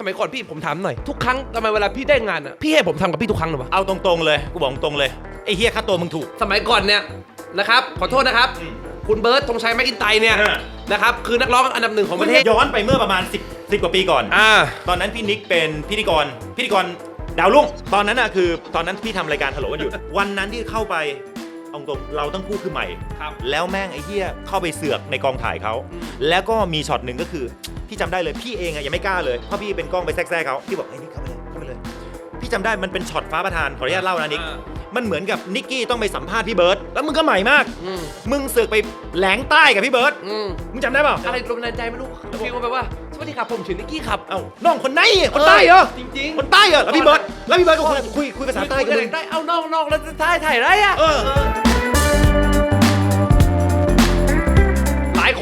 สมัยก่อนพี่ผมถามหน่อย ทุกครั้งทำไมเวลาพี่ได้งานอะพี่ให้ผมทำกับพี่ทุกครั้งเลยวะเอาตรงๆเลย กูบอกตรงๆเลย ไอ้เฮียค่าตัวมึงถูก สมัยก่อนเนี่ยนะครับขอโทษนะครับอืมคุณเบิร์ตธงชัยแมกอินไตเนี่ยเออ นะครับคือนักร้องอันดับหนึ่งของประเทศย้อนไปเมื่อประมาณ 10 10 กว่าปีก่อน อ่า ตอนนั้นพี่นิกเป็นพิธีกร พิธีกรดาวรุ่ง ตอนนั้นน่ะคือ ตอนนั้นพี่ทำรายการฮัลโหลกันอยู่วันนั้นที่เข้าไป เอาตรงๆเราต้องพูดคือใหม่ ครับ แล้วแม่งไอ้เหี้ยเข้าไปเสือกในกองถ่ายเขาอืมแล้วก็มีช็อตหนึ่งก็คือพี่จำได้เลยพี่เองอะยังไม่กล้าเลยเพราะพี่เป็นกล้องไปแทรกๆเขาพี่บอกไอ้นิกเข้าไปเลยเข้าไปเลย พี่จำได้มันเป็นช็อตฟ้าประธานขออนุญาตเล่านะนิก อ่า มันเหมือนกับนิกกี้ต้องไปสัมภาษณ์พี่เบิร์ตแล้วมึงก็ใหม่มาก อืมมึงเสือกไปแหลงใต้กับพี่เบิร์ตอืมมึงจำได้เปล่าอะไรลมแรงใจไม่รู้ฟีลมาแบบว่าสวัสดีครับผมชื่อนิกกี้ครับเอ้าน้องคนไหนคนใต้เหรอจริงๆคนใต้เหรอแล้วพี่เบิร์ตแล้วพี่เบิร์ตก็คุยคุยคุยภาษาใต้คุกัยนกันมึง ใต้เอานอกนอกแล้วจะถ่ายถ่ายไรอะ เออ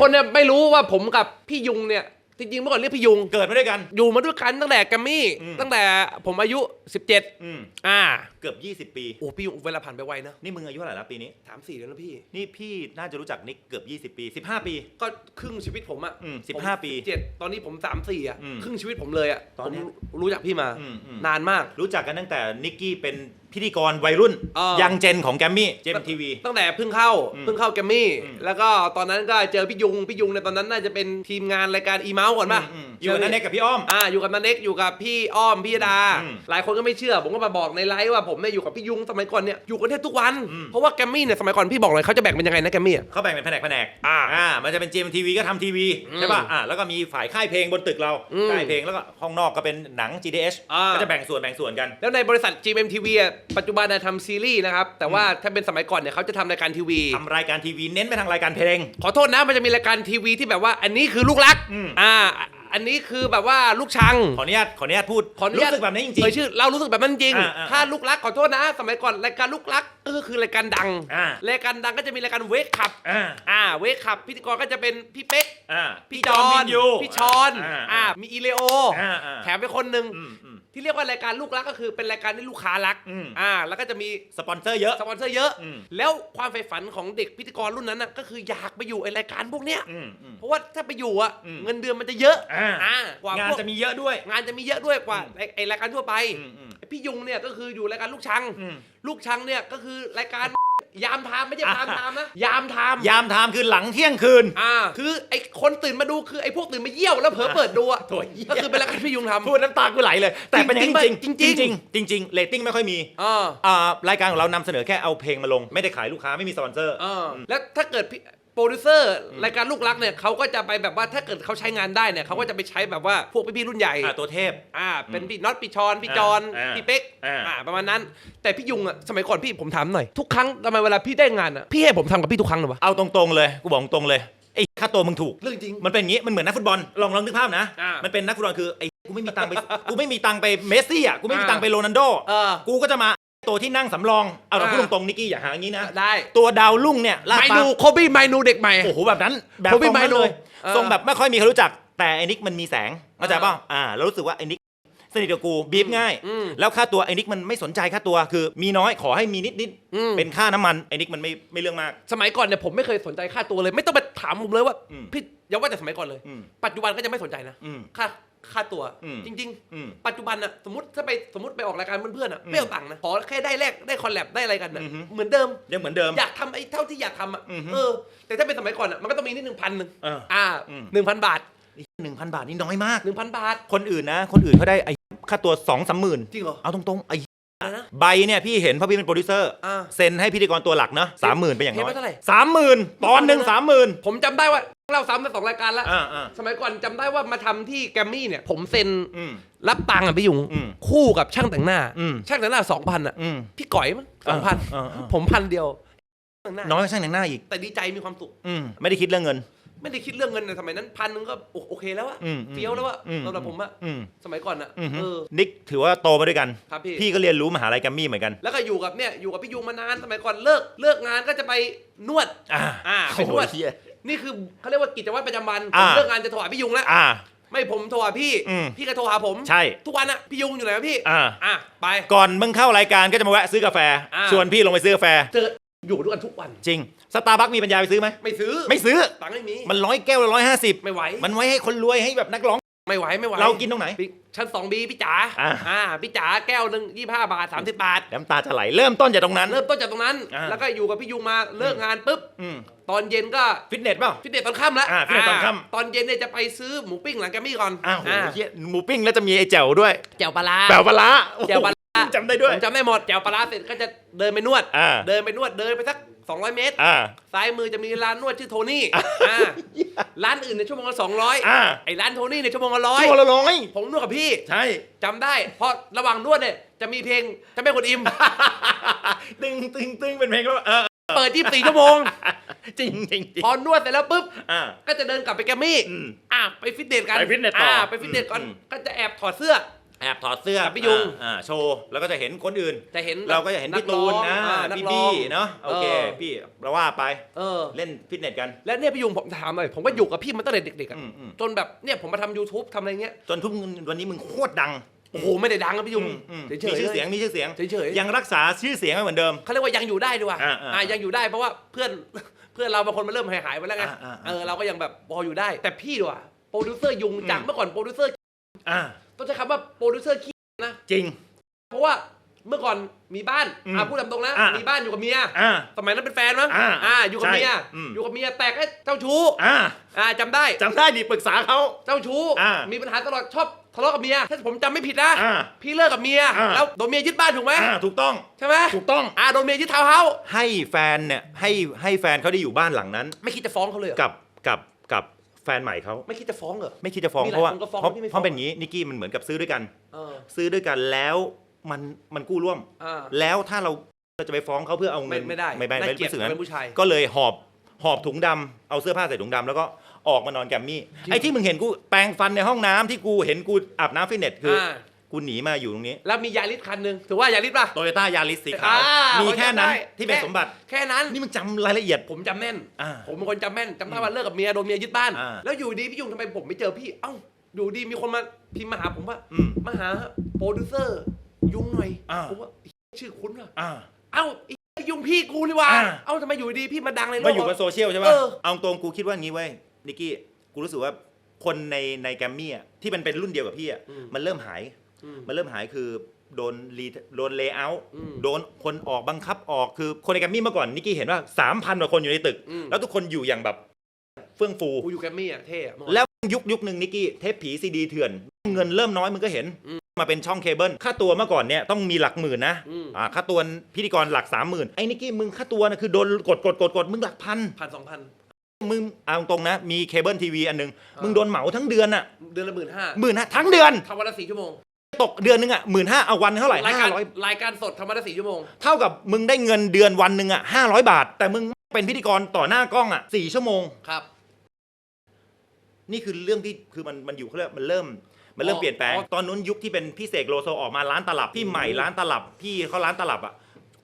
คนเนี่ยไม่รู้ว่าผมกับพี่ยุงเนี่ยจริงๆเมื่อก่อนเรียกพี่ยุง เกิดมาด้วยกัน อยู่มาด้วยกันตั้งแต่แกรมมี่ อืม ตั้งแต่ผมอายุ 17 อืม อ่า เกือบ 20 ปี โอ้พี่ยุงเวลาผ่านไปไวนะนี่มึงอายุเท่าไหร่แล้วปีนี้ สามสี่แล้วนะพี่ นี่พี่น่าจะรู้จักนิกเกือบ 20 ปี 15 ปี ก็ครึ่งชีวิตผมอะอืมผม15ปี เจ็ดตอนนี้ผมสามสี่อะอืมครึ่งชีวิตผมเลยอะตอนเนี้ย ผมรู้จักพี่มา อืมอืมนานมาก รู้จักกันตั้งแต่นิกกี้เป็นพิธีกรวัยรุ่น เออ ยังเจนของแกรมมี่เจมทีวี ตั้งแต่เพิ่งเข้าอืมเพิ่งเข้าแกรมมี่ อืม แล้วก็ตอนนั้นก็เจอพี่ยุงพี่ยุงในยตอนนั้นน่าจะเป็นทีมงานรายการอีเมาส์ก่อนป่ะอยู่กับนันเน็กกับพี่อ้อม อ่าอยู่กับนันเน็กอยู่กับพี่อ้อมพี่ยดา อืม หลายคนก็ไม่เชื่อ ผมก็มาบอกในไลฟ์ว่าผมเนี่ยอยู่กับพี่ยุงสมัยก่อนเนี่ยอยู่กันแทบทุกวัน อืม เพราะว่าแกรมมี่เนี่ยสมัยก่อนพี่บอกเลยเขาจะแบ่งเป็นยังไงนะแกรมมี่อะ เขาแบ่งเป็นแผนกแผนกอ่าอ่า มันจะเป็นเจมทีวีก็ทำทีวีอืมใช่ป่ะ อ่า แล้วก็มีฝ่ายค่ายเพลงบนตึกเรา อืมค่ายเพลงแล้วก็ห้องนอกก็เป็นหนัง GDH อ่า ก็จะแบ่งส่วนแบ่งส่วนกัน แล้วในบริษัท GMMTV อะปัจจุบันน่ะทำซีรีส์นะครับแต่ว่าถ้าเป็นสมัยก่อนเนี่ยเขาจะทำรายการทีวี ทำรายการทีวีเน้นไปทางรายการเพลง ขอโทษนะมันจะมีรายการทีวีที่แบบว่าอันนี้คือลูกรักอืมอ่า อันนี้คือแบบว่าลูกชัง ขออนุญาตขออนุญาตพูดขออนุญาต รู้สึกแบบนี้จริง เอ่ยชื่อเรารู้สึกแบบนั้นจริง อ่าอ่าถ้าลูกรักขอโทษนะ สมัยก่อนรายการลูกรักก็คือรายการดัง อ่า รายการดังก็จะมีรายการเวกขับ ๆอ่าอ่า เวกขับ พิธีกรก็จะเป็นพี่เป๊ก อ่าพี่พี่จจออนนวินยูพี่ชอน อ่า อ่า มีอีเลโอ อ่าอ่าแถมไปคนหนึ่งอืมอืม ที่เรียกว่ารายการลูกรักก็คือเป็นรายการที่ลูกค้ารักอืม อ่า แล้วก็จะมีสปอนเซอร์เยอะ สปอนเซอร์เยอะ อืม แล้วความใฝ่ฝันของเด็กพิธีกรรุ่นนั้นน่ะก็คืออยากไปอยู่ไอรายการพวกเนี้ยอืมอืม เพราะว่าถ้าไปอยู่อะอืมเงินเดือนมันจะเยอะอ่า กว่างานพวกจะมีเยอะด้วย งานจะมีเยอะด้วยกว่าไอ้ไอรายการทั่วไป อืมอืมไอ้ พี่ยุงเนี่ยก็คืออยู่รายการลูกชังอืมลูกชังเนี่ยก็คือรายการยามไทม์ไม่ใช่พามไทม์นะ ยามไทม์ยามไทม์คือหลังเที่ยงคืน อ่า คือไอ้คนตื่นมาดูคือไอ้พวกตื่นมาเยี่ยวแล้วเผลอเปิดดูอะโถ่เหี้ยก็คือเป็นรายการพี่ยุงทำพูดน้ำตากูไหลเลย แต่เป็นอย่างนั้นจริงจริงๆจริงๆจริงๆจริงๆเรตติ้งไม่ค่อยมีอ่าอ่ารายการของเรานำเสนอแค่เอาเพลงมาลง ไม่ได้ขายลูกค้าไม่มีสปอนเซอร์เออแล้วถ้าเกิดพี่ โปรดิวเซอร์รายการลูกรักเนี่ยเขาก็จะไปแบบว่าถ้าเกิดเขาใช้งานได้เนี่ยเขาก็จะไปใช้แบบว่าพวกพี่ๆรุ่นใหญ่อ่าตัวเทพอ่าเป็นพี่น็อตพี่ชอนพี่จอนอ่าพี่เป๊กอ่าอ่าประมาณนั้น แต่พี่ยุงอะสมัยก่อนพี่ผมถามหน่อยทุกครั้งทำไมเวลาพี่ได้งานอะพี่ให้ผมทำกับพี่ทุกครั้งเลยวะเอาตรงๆเลยกูบอกตรงๆเลยไอ้ค่าตัวมึงถูกเรื่องจริงมันเป็นอย่างงี้มันเหมือนนักฟุตบอลลองลองนึกภาพนะอ่ามัมันเป็นนักฟุตบอลคือไอ้กูไม่มีตังค์ไปกูไม่มีตังค์ไปเมสซี่อะกูไม่มีอ่าตังค์ไปโรนัลโดเออกูก็จะมา ตัวที่นั่งสำรองเอาเราอ่าพูดตรงๆนิกกี้อย่าหาอย่างนี้นะได้ ตัวดาวรุ่งเนี่ยลาดไมปานูโคบี้ไมนูเด็กใหม่ โอ้โหแบบนั้นแบบผมตมีรงนั้นไมโนเลยเออทรงแบบไม่ค่อยมีใครรู้จักแต่ไอ้นิกมันมีแสงเข้าใจอ่าป่ะอ่าแล้วรู้สึกว่าไอ้นิกสนิทกับกูบีบง่ายอืมแล้วค่าตัวไอ้นิกมันไม่สนใจค่าตัวคือ มีน้อยขอให้มีนิดนิดๆอืมเป็นค่าน้ำมันไอ้นิกมันไม่ไม่เรื่องมาก สมัยก่อนเนี่ยผมไม่เคยสนใจค่าตัวเลย ไม่ต้องไปถามผมเลยว่าอืมพี่อย่าว่าแต่สมัยก่อนเลยอืมปัจจุบันก็จะไม่สนใจนะอืมค่า ค่าตัวอืมจริงอืมๆปัจจุบันอะสมมติถ้าไปสมมติไปออกรายการเพื่อนๆอะอืมไม่เอาตังค์นะขอแค่ได้แลกได้คอลแลบได้อะไรกันนะอือฮึเหมือนเดิมยังเหมือนเดิมอยากทำไอ้เท่าที่อยากทำอะอือฮึเออแต่ถ้าเป็นสมัยก่อนอะมันก็ต้องมีนิดหนึ่งพันหนึ่งเอออ่าอืมหนึ่งพันบาทหนึ่งพันบาทนี่น้อยมากหนึ่งพันบาท คนอื่นนะ คนอื่นเขาได้ไอ้ค่าตัวสองสามหมื่นจริงเหรอเอาตรงๆไอ้ อะไรนะใบเนี่ยพี่เห็นเพราะพี่เป็นโปรดิวเซอร์อ่าเซ็นให้พิธีกรตัวหลักเนอะสามหมื่นไปอย่างน้อเห็นยว่าเท่าไหร่ สามหมื่นตอนหนึ่งสามหมื่นผมจำได้ว่าเราซ้ำมาสองรายการแล้ว อ่าอ่า สมัยก่อนจำได้ว่ามาทำที่แกรมมี่เนี่ย ผมเซ็นอืมรับตังค์อะพี่ยุงอืมคู่กับช่างแต่งหน้า อืม ช่างแต่งหน้าสองพันอะอืม พี่ก๋อยมั้งสองพันเออเออผมพันเดียวแต่งหน้าน้อยกว่าช่างแต่งหน้าอีก แต่ดีใจมีความสุข อืมไม่ได้คิดเรื่องเงิน ไม่ได้คิดเรื่องเงินในสมัยนั้นพันหนึงก็โอโอเคแล้วอะอืมอืมเฟี้ยวแล้วอะอืม สำหรับผมอะอืมสมัยก่อนอะอืมเออ นิกถือว่าโตมาด้วยกัน ครับพี่ พี่ก็เรียนรู้มหาลัยแกรมมี่เหมือนกัน แล้วก็อยู่กับเนี่ยอยู่กับพี่ยุงมานานสมัยก่อนเลิกเลิกงานก็จะไปนวด อ่าอ่าไปนวด โอ้โหเหี้ย นี่คือเขาเรียกว่ากิจวัตรประจำวันผอ่า มเลิกงานจะโทรหาพี่ยุงแล้วอ่า ไม่ผมโทรหาพี่ อืมพี่ก็โทรหาผมใช่ทุกวันอะพี่ยุงอยู่ไหนวะพี่อ่า อะไป ก่อนมึงเข้ารายการก็จะมาแวะซื้อกาแฟ อ่า ชวนพี่ลงไปซื้อกาแฟ เจอ อยู่ด้วยกันทุกวัน จริงสตาร์บัคมีปัญญาไปซื้อไหมไม่ซื้อไม่ซื้อ ตังค์ไม่มีมันร้อยแก้วละร้อยห้าสิบไม่ไหวมันไว้ให้คนรวยให้แบบนักร้อง ไม่ไหวไม่ไหวเรากินตรงไหน พี่ชั้นสองบีพี่จ๋าอ่า อ่าพี่จ๋าแก้วหนึ่งยี่ห้าบาทสามสิบบาท น้ำตาจะไหลเริ่มต้นจากตรงนั้น เริ่มต้นจากตรงนั้น อ่า แล้วก็อยู่กับพี่ยุงมาเลิกงานปุ๊บอืมตอนเย็นก็ฟิตเนสเปล่า ฟิตเนสตอนค่ำแล้วอ่าฟิตเนสตอนค่ำ ตอนเย็นเนี่ยจะไปซื้อหมูปิ้งหลังแกรมมี่ก่อนอ้าวโหอ่าเหี้ยหมูปิ้งแล้วจะมีไอ้แจ่วด้วยแจ่วปลาร้าแปลวปลาร้าโอ้โห แจ่วปลาร้า จำได้ด้วย ผมจำได้หมดแจ่วปลาร้าเสร็จก็จะเดินไปนวด อ่า เดินไปนวดเดินไปสัก 200 เมตร อ่า ซ้ายมือจะมีร้านนวดชื่อโทนี่อ่าร้านอื่นในยชั่วโมงละอ่า200ไอ้ร้านโทนี่ในยชั่วโมงละร้อยชั่วโมงละร้อยผมนวดกับพี่ใช่จำได้เพราะระหว่างนวดเนี่ยจะมีเพลงจะไม่กดอิม ตึงตึงตึงเป็นเพลงก็เออเปิด 24 ชั่วโมง จริงจริงจริงพอนวดเสร็จแล้วปุ๊บ อ่า ก็จะเดินกลับไปแกรมมี่อืมอะไปฟิตเนสกันไปฟิตเนสต่ออ่ไปฟิตเนสก่อน อืมก็จะแอบถอดเสื้อ แอบถอดเสื้อกับพี่ยุง อ่าอ่าโชว์แล้วก็จะเห็นคนอื่น จะเห็นเราก็จะเห็นพี่ตูนนะอ่านักพี่ร้อบี้งเนาะโอเคเออพี่เราว่าไปเออ เล่นฟิตเนสกัน และเนี่ยพี่ยุงผมถามหน่อยผมก็อยู่กับพี่มาตั้งแต่เด็กๆอะอืมอืม จนแบบเนี่ยผมมาทำ YouTube ทำอะไรเงี้ยจนทุกวันนี้มึงโคตรดังโอ้โหไม่ได้ดังครับพี่ยุงอืมอืมเฉมียๆชื่อเสียงมีชื่อเสียง เฉยๆยังรักษาชื่อเสียงไว้เหมือนเดิม เขาเรียกว่ายังอยู่ได้ดีกว่าอ่าอ่าอ่ายังอยู่ได้เพราะว่าเพื่อน เพื่อนเราบางคนมันเริ่มหายหายไปแล้วไงอ่าอ่าอ่าเออเราก็ยังแบบพออยู่ได้ แต่พี่ดีกว่าโปรดิวเซอร์ยุงอืมจากเมื่อก่อนโปรดิวเซอร์อ่า ต้องใช้คำว่าโปรดิวเซอร์ขี้นะ จริง เพราะว่าเมื่อก่อนมีบ้านอืมอ่าพูดตามตรงนะ อ่ามีมีบ้านอยู่กับเมีย อ่า สมัยนั้นเป็นแฟนมั้งอ่าอ่าอยู่กับใช่เมีย อืม อยู่กับเมียแต่ก็เจ้าชู้อ่าอ่าจำได้ จำได้ดิปรึกษาเขา เจ้าชู้ อ่ามีปัญหาตลอดชอบทะเลาะกับเมีย ถ้าผมจำไม่ผิดนะ อ่าพี่เลิกกับเมีย อ่าแล้วโดนเมียยึดบ้านถูกไหม อ่าถูกต้อง ใช่ไหมถูกต้อง อ่าโดนเมียยึดทาวน์เฮาส์ให้แฟนเนี่ยให้ให้แฟนเขาได้อยู่บ้านหลังนั้น ไม่คิดจะฟ้องเขาเลยเหรอ กับกับกับ แฟนใหม่เขาไม่คิดจะฟ้องเหรอ ไม่คิดจะฟ้องมีหเพลายราะว่าคนก็ฟ้องเพราะที่ไม่ฟ้องเพราะเป็นอย่างนี้นิกกี้มันเหมือนกับซื้อด้วยกัน เออซื้อด้วยกันแล้วมันมันกู้ร่วม อ่า แล้วถ้าเราเราจะไปฟ้องเขาเพื่อเอาไม่เงินไม่ได้ไม่ไม่น่าไม่เกลียดรู้สึกงั้เป็นนผู้ชายก็เลยหอบหอบถุงดำเอาเสื้อผ้าใส่ถุงดำแล้วก็ออกมานอนแกรมมี่จริงไอ้ที่มึงเห็นกูแปรงฟันในห้องน้ำที่กูเห็นกูอาบน้ำฟิตเนสคือออ่า กูหนีมาอยู่ตรงนี้แล้วมียาริสคันหนึ่งถือว่ายาริสป่ะ โตโยต้ายาริสสีขาว อ่ามีแค่นั้นผมจำได้ ที่เป็นแค่สมบัติ แค่นั้นนี่มึงจำรายละเอียด ผมจำแม่น อ่าผมเป็นคนจำแม่นจำได้ว่าเลิกกับเมียโดนเมียยึดบ้าน อ่าแล้วอยู่ดีพี่ยุงทำไมผมไม่เจอพี่ เอ้าอยู่ดีมีคนมาพิมพ์มาหาผมว่าอืมมาหาโปรดิวเซอร์ ยุงหน่อยอ่า ผมว่าไอ้ชื่อคุ้นว่ะอ่า เอ้าไอ้ยุงพี่กูนี่ว่าอ่า เอ้าทำไมอยู่ดีพี่มาดังในโลมากอยู่บนโซเชียลใช่เอป่ะอเอาตรงกูคิดว่างี้เว้ยนิกกี้ กูรู้สึกว่าคนในในแกรมมี่อะที่มันเป็นรุ่นเดียวกับพี่อะอืมมันเริ่มหายอื มมันเริ่มหายคือโดนรีโดนเลเยอร์อืมโดนคนออกบังคับออกคือคนในแกรมมี่เมื่อก่อนนิกกี้เห็นว่า3,000กว่าคนอยู่ในตึกอืมแล้วทุกคนอยู่อย่างแบบเฟื่องฟูกูอยู่แกรมมี่อะเท่อะเมื่อก่อนแล้วยุคยุคหนึ่งนิกกี้เทปผีซีดีเถื่อน เงินเริ่มน้อยมึงก็เห็นอืมมาเป็นช่องเคเบิลค่าตัวเมื่อก่อนเนี่ยต้องมีหลักหมื่นนะอืมอ่าค่าตัวพิธีกรหลักสามหมื่นไอ้นิกกี้มึงค่าตัวนะคือโดนกดกดกดกดมึงหลักพันพันสองพันมึงเอาตรงนะ มีเคเบิลทีวีอันหนึงอ่ามึมึงโดนเหมาทั้งเดือนอะเดือนละหมื่นห้าหมื่นห้าทั้งเดือนทำวันละสี่ชั่วโมง ตกเดือนนึงอะหมื่นห้าเอาวันเท่าไหร่รายห้าการร้อยรายการสดทำวันละสี่ชั่วโมง เท่ากับมึงได้เงินเดือนวันหนึ่งอะห้าร้อยบาท แต่มึงเป็นพิธีกรต่อหน้ากล้องอะสี่ชั่วโมง ครับ นี่คือเรื่องที่คือมันมันอยู่เขาเรียกมันเริ่ม มันเริ่มอ๋อเปลี่ยนแปลง อ๋อ ตอนนู้นยุคที่เป็นพี่เสกโลโซออกมาร้านตลับพี่ใหม่ร้านตลับพี่เขาร้านตลับอะ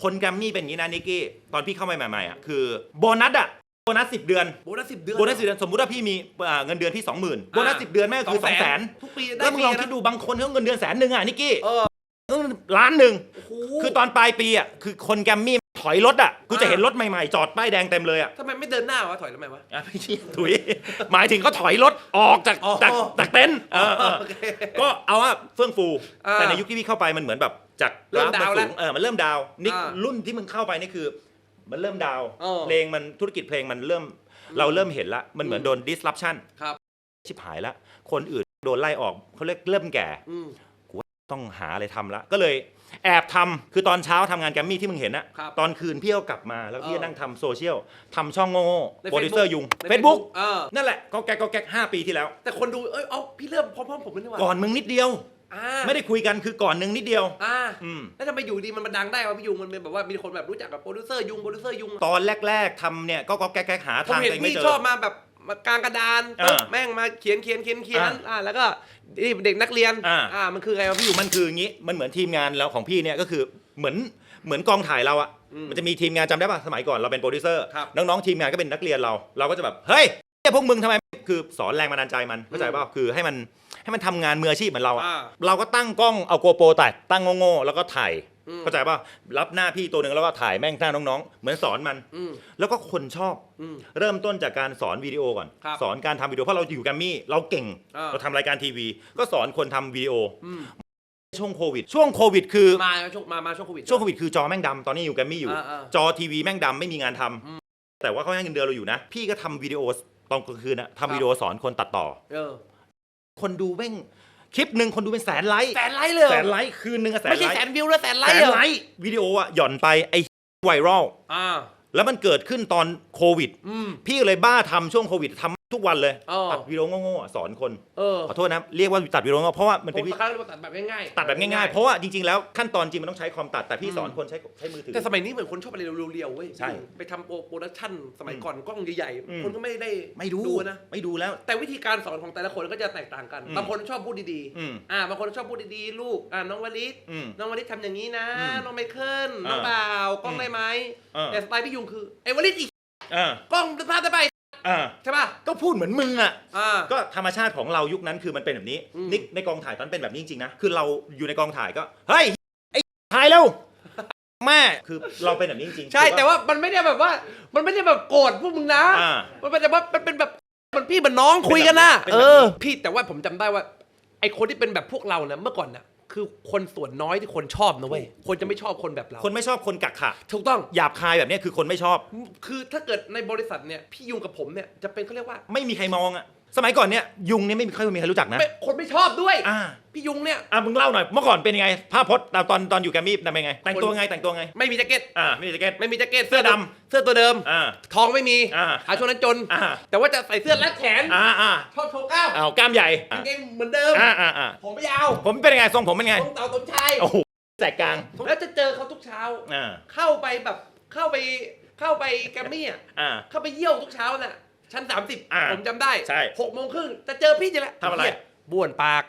คนแกรมมี่เป็นอย่างนี้นะนิกกี้ตอนพี่เข้ามาใหม่ๆอะคือโบนัสอะ โบนัสสิบเดือน โบนัสสิบเดือน โบนัสสิบเดือนสมมุติว่าพี่มีอ่าเงินเดือนพี่สองหมื่นโบนัสสิบเดือนแม่งคือสองแสนทุกปีได้แล้วมึงลองปีนะคิดดูบางคนเขาเงินเดือนแสนหนึ่งอะนิกกี้เออเออล้านหนึ่งโอ้โหคือตอนปลายปีอะคือคนแกรมมี่ถอยรถอะกูจะอ่าเห็นรถใหม่ๆ จอดป้ายแดงเต็มเลยอะทำไมไม่เดินหน้าวะถอยทำไมวะอะไม่ใช่ถุย หมายถึงเขาถอยรถออกจากอ๋อจากจากเต็นท์เออเออโอเคก็เอาว่าเฟื่องฟูอ่าแต่ในยุคที่พี่เข้าไปมันเหมือนแบบจากเริ่มกราฟดาวน์สูแล้วงเออมันเริ่มดาวน์นี่อ่ารุ่นที่มึงเข้าไปนี่คือ มันเริ่มดาวน์เออเพลงมันธุรกิจเพลงมันเริ่ม เราเริ่มเห็นละ มันเหมือนอืมโดน disruption ครับ ชิบหายละ คนอื่นโดนไล่ออกเขาเรียกเริ่มแก่ อืมต้องหาอะไรทำละ ก็เลยแอบทำคือตอนเช้าทำงานแกรมมี่ที่มึงเห็นอะครับตอนคืนพี่ก็กลับมาแล้วพี่เอก็อนั่งทำโซเชียลทำช่องโง่ในโปรดิวเซอร์ Facebook ยุงใน เฟซบุ๊กเออนั่นแหละก็แก๊กก็แก๊กห้าปีที่แล้ว แต่คนดูเอ้ยเอาพี่เริ่มพร้อมๆผมเลยนี่หว่าก่อนมึงนิดเดียว อ่าไม่ได้คุยกันคือก่อนมึงนิดเดียว อ่าอืม แล้วทำไมอยู่ดีมันมาดังได้วะพี่ยุงมันเป็นแบบว่ามีคนแบบรู้จักกับโปรดิวเซอร์ยุงโปรดิวเซอร์ยุงตอนแรก ๆทำเนี่ยก็ก็แก๊กแก๊กหาผมทางเห็นตัวเองไม่พี่เจชอ อบมาแบบมากลางกระดานอ่าปึ๊บแม่งมาเขียนเขียนเขียนเขียนอ่าอ่าแล้วก็นี่เด็กนักเรียนอ่าอ่ามันคือไงวะพี่ยุง มันคืออย่างงี้มันเหมือนทีมงานแล้วของพี่เนี่ยก็คือเหมือนเหมือนกองถ่ายเราอะอืมมันจะมีทีมงานจำได้ป่ะสมัยก่อนเราเป็นโปรดิวเซอร์ครับน้องๆทีมงานก็เป็นนักเรียนเรา เราก็จะแบบเฮ้ยเนี่ยพวกมึงทำไมคือสอนแรงบันดาลใจมันเข้าใจป่ะคือให้มัน ให้มันทำงานมืออาชีพเหมือนเราอะอ่า เราก็ตั้งกล้องเอาโกโปรตัดตั้งโง่ๆแล้วก็ถ่ายอืมเข้าใจป่ะรับหน้าพี่ตัวหนึ่งแล้วก็ถ่ายแม่งหน้าน้องๆ เหมือนสอนมัน อืม แล้วก็คนชอบ อืมเริ่มต้นจากการสอนวิดีโอก่อน ครับสอนการทำวิดีโอเพราะเราอยู่แกรมมี่เราเก่ง อ่า เราทำรายการทีวี ก็สอนคนทำวิดีโออืมช่วงโควิด ช่วงโควิดคือ มาช่วงมามาช่วงโควิด ช่วงโควิดคือจอแม่งดำตอนนี้อยู่แกรมมี่อยู่ อ่าอ่าจอทีวีแม่งดำไม่มีงานทำอืมแต่ว่าเขาให้เงินเดือนเราอยู่นะ พี่ก็ทำวิดีโอตอนกลางคืนนะครับทำวิดีโอสอนคนตัดต่อ เออ คนดูแม่งคลิปหนึ่งคนดูเป็นแสนไลค์แสนไลค์เลยเหรอแสนไลค์คืนหนึ่งอะแสนไม่ใช่ไลค์แสนวิวแล้วแสนไลแสค์นเหรอไลค์วิดีโออะหย่อนไปไอ้ไวรัลอ่าแล้วมันเกิดขึ้นตอนโควิด อืม พี่เลยบ้าทำช่วงโควิดทำ ทุกวันเลยอ๋อ ตัดวิดีโอโง่ๆอะสอนคนเออขอโทษนะเรียกว่าตัดวิดีโอโง่เพราะว่ามันผเป็นมวิสักครั้งเราตัดแบบง่ายๆ ตัดแบบง่ายๆ เพราะว่าจริงๆ แล้วขั้นตอนจริงมันต้องใช้คอมตัด แต่พี่สอนคนใช้ใช้มือถือ แต่สมัยนี้เหมือนคนชอบอะไรเรียวๆเว้ยใช่ไปทำโปรโปรดักชั่นสมัยก่อนกล้องใหญ่อืม ๆ คนก็ไม่ได้ไม่ดูดูนะ ไม่ดูแล้ว แต่วิธีการสอนของแต่ละคนก็จะแตกต่างกัน อืมบางคนชอบพูดดีอืมๆอ่าบางคนชอบพูดดีๆ ลูกอ่าน้องวลิศอืมน้องวลิศทำอย่างนี้นะ อืมน้องไมเคิลอ่าน้องบ่าวกล้องอืมได้ไหมอ่า แต่สไตล์พี่ยุงคือไอ้วลิศอีกอ่ากล้องพลาดได้ไป อ่า ใช่ป่ะก็พูดเหมือนมึงอะ อ่า ก็ธรรมชาติของเรายุคนั้นคือมันเป็นแบบนี้อืมนิกในกองถ่ายตอนนนเป็นแบบนี้จริงๆนะคือเราอยู่ในกองถ่ายก็เฮ้ยไอ้ถ่ายเร็วแม่คือเราเป็นแบบนี้จริงๆใช่คือแต่ว่ามันไม่ได้แบบว่า มันไม่ได้แบบโกรธพวกมึงนะ อ่า มันเป็นแบบว่ามันเป็นแบบมันพี่มันน้องคุยกันนะเป็นเอแบบนี้อพี่แต่ว่าผมจำได้ว่า ไอคนที่เป็นแบบพวกเราเนี่ยเมื่อก่อนน่ะ คือคนส่วนน้อยที่คนชอบนะเว้ยคนจะไม่ชอบคนแบบเราคนไม่ชอบคนกักขะถูกต้องหยาบคายแบบเนี้ยคือคนไม่ชอบ คือถ้าเกิดในบริษัทเนี่ยพี่ยุงกับผมเนี่ยจะเป็นเขาเรียกว่า ไม่มีใครมองอะ สมัยก่อนเนี่ยยุงเนี่ยไม่มีใครมีใครรู้จักนะ ไม่คนไม่ชอบด้วย อ่า พี่ยุงเนี่ย อะมึงเล่าหน่อยเมื่อก่อนเป็นยังไงภาพพจน์ตอนตอนตอนอยู่แกรมมี่เป็นไง แต่งตัวไงแต่งตัวไงไม่มีแจ็คเก็ต อ่าไม่มีแจ็คเก็ต ไม่มีแจ็คเก็ตเสื้อดำเสื้อตัวเดิม อ่า ทองไม่มีอ่าหาช่วงนั้นจน อ่า แต่ว่าจะใส่เสื้อรัดแขน อ่าอ่าชอบโชว์กล้ามเอากล้ามใหญ่กางเกงเหมือนเดิม อ่าอ่าอ่าผมไม่ยาวผมเป็นยังไงทรงผมเป็นไงผมเต่าต้นชาย โอ้โหแสกกลางแล้วจะเจอเขาทุกเช้า อ่าเข้าไปแบบเข้าไปเข้าไปแกรมมี่อะ อ่าเข้าไปเยี่ยวทุกเช้าน่ะ ชั้นอ่า30ผมจำได้ใช่ หกโมงครึ่งจะเจอพี่จะแล้วทำอะไรเหี้ยบ้วนปาก